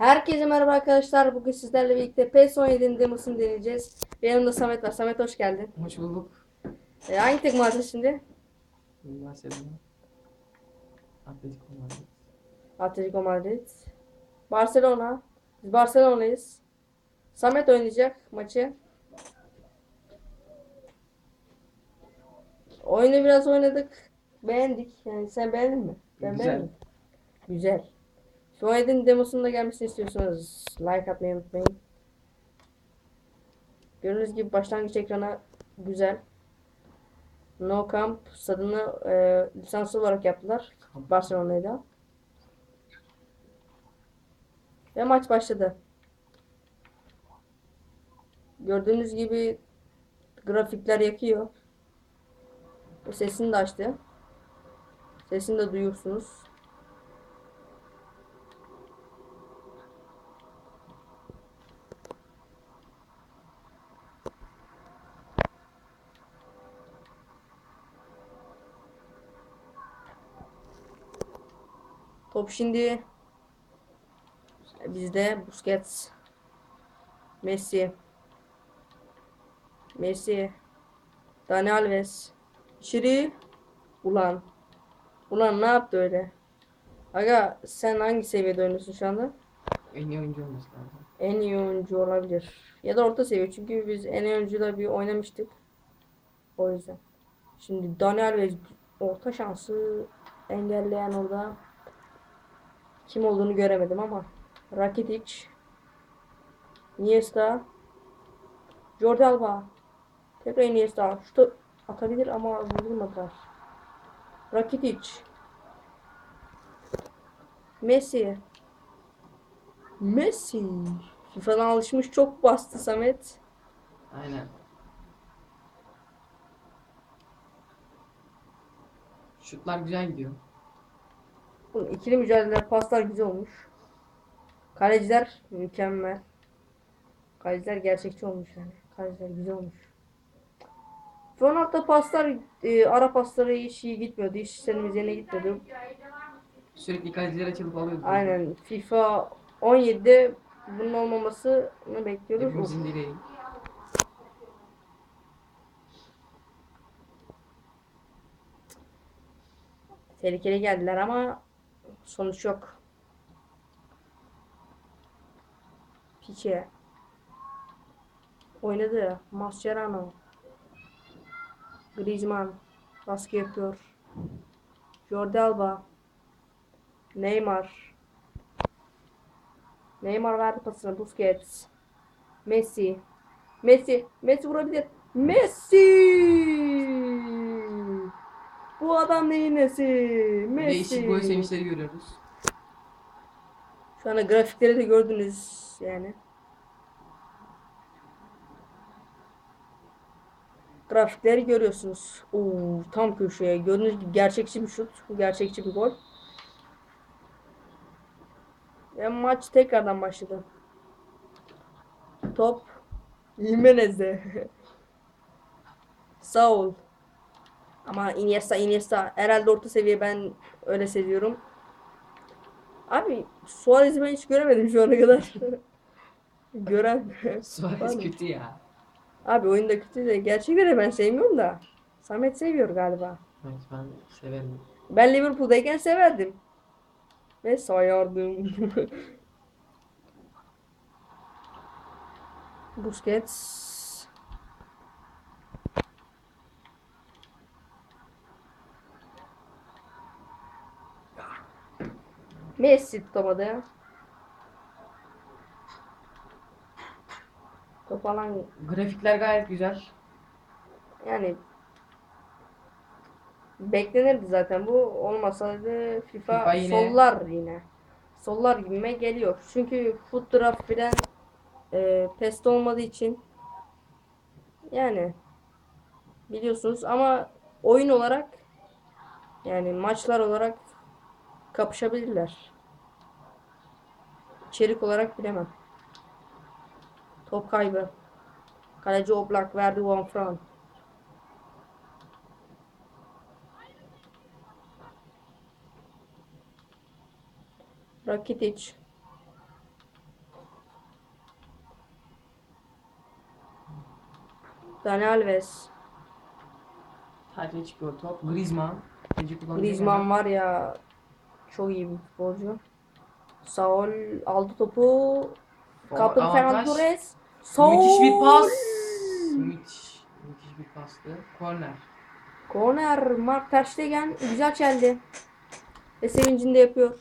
Herkese merhaba arkadaşlar. Bugün sizlerle birlikte PES 17'nin demosunu deneyeceğiz. Yanımda Samet var. Samet hoş geldin. Hoş bulduk. E, hangi takım vardı şimdi? Barcelona. Atletico Madrid. Atletico Madrid. Barcelona. Biz Barcelona'yız. Samet oynayacak maçı. Oyunu biraz oynadık. Beğendik. Yani sen beğendin mi? Ben Güzel. beğendim. Güzel. 17'nin demosunun da gelmesini istiyorsanız like atmayı unutmayın. Gördüğünüz gibi başlangıç ekranı güzel. No Camp stadını e, lisanslı olarak yaptılar. Barcelona'da. Ve maç başladı. Gördüğünüz gibi grafikler yakıyor. Sesini de açtı. Sesini de duyuyorsunuz. Top şimdi bizde Busquets, Messi, Messi, Dani Alves, Şiri, ulan, ulan ne yaptı öyle? Aga sen hangi seviyede oynuyorsun şu anda? En iyi oyuncu olması lazım. En iyi oyuncu olabilir. Ya da orta seviye çünkü biz en iyi oyuncuyla bir oynamıştık. O yüzden. Şimdi Dani Alves orta şansı engelleyen orada kim olduğunu göremedim ama Rakitic Iniesta Jordi Alba tekrar Iniesta şutu atabilir ama vurulmadılar. Rakitic Messi Messi FIFA'dan alışmış çok bastı Samet. Aynen. Şutlar güzel gidiyor. Bunun ikili mücadeleler paslar güzel olmuş. Kaleciler mükemmel. Kaleciler gerçekçi olmuş yani. Kaleciler güzel olmuş. Son hafta paslar e, ara pasları hiç iyi gitmiyordu. Hiç istediğimiz yerine gitmiyordu. Sürekli kaleciler açılıp alıyordu. Aynen FIFA 17'de bunun olmamasını bekliyoruz. Hepimizin dileği. Tehlikeli geldiler ama sonuç yok. Pique. Oynadı. Mascherano. Griezmann. Baskı yapıyor. Jordi Alba. Neymar. Neymar verdi pasını. Busquets. Messi. Messi. Messi vurabilir. Messi! Bu adam neyin nesi? Messi. Değişik gol sevinçleri görüyoruz. Şu anda grafikleri de gördünüz yani. Grafikleri görüyorsunuz. Oo, tam köşeye. Gördüğünüz gibi gerçekçi bir şut. Gerçekçi bir gol. Ve maç tekrardan başladı. Top Jimenez'de. Sağ ol. Ama Iniesta Iniesta herhalde orta seviye ben öyle seviyorum. Abi Suarez'i ben hiç göremedim şu ana kadar. Gören. Suarez kötü ya. Abi oyunda kötü de gerçekten de ben sevmiyorum da. Samet seviyor galiba. Evet ben severim. Ben Liverpool'dayken severdim. Ve sayardım. Busquets. Messi tutamadı ya. Top alan Grafikler gayet güzel. yani beklenirdi zaten bu olmasaydı FIFA, FIFA yine- sollar yine. Sollar gibime geliyor. Çünkü foot draft filan e, PES'te olmadığı için yani biliyorsunuz ama oyun olarak yani maçlar olarak Kapışabilirler. İçerik olarak bilemem. Top kaybı. Kaleci Oblak verdi Van Fran. Rakitic. Dani Alves. Sadece çıkıyor top. Griezmann. Griezmann var ya çok iyi bir futbolcu. Saul aldı topu. Kaptı. Fernando Torres. Saul. Müthiş bir pas. Müthiş. Müthiş bir pastı. Korner. Corner. Mark Ter Stegen güzel çeldi. Ve sevincini de yapıyor.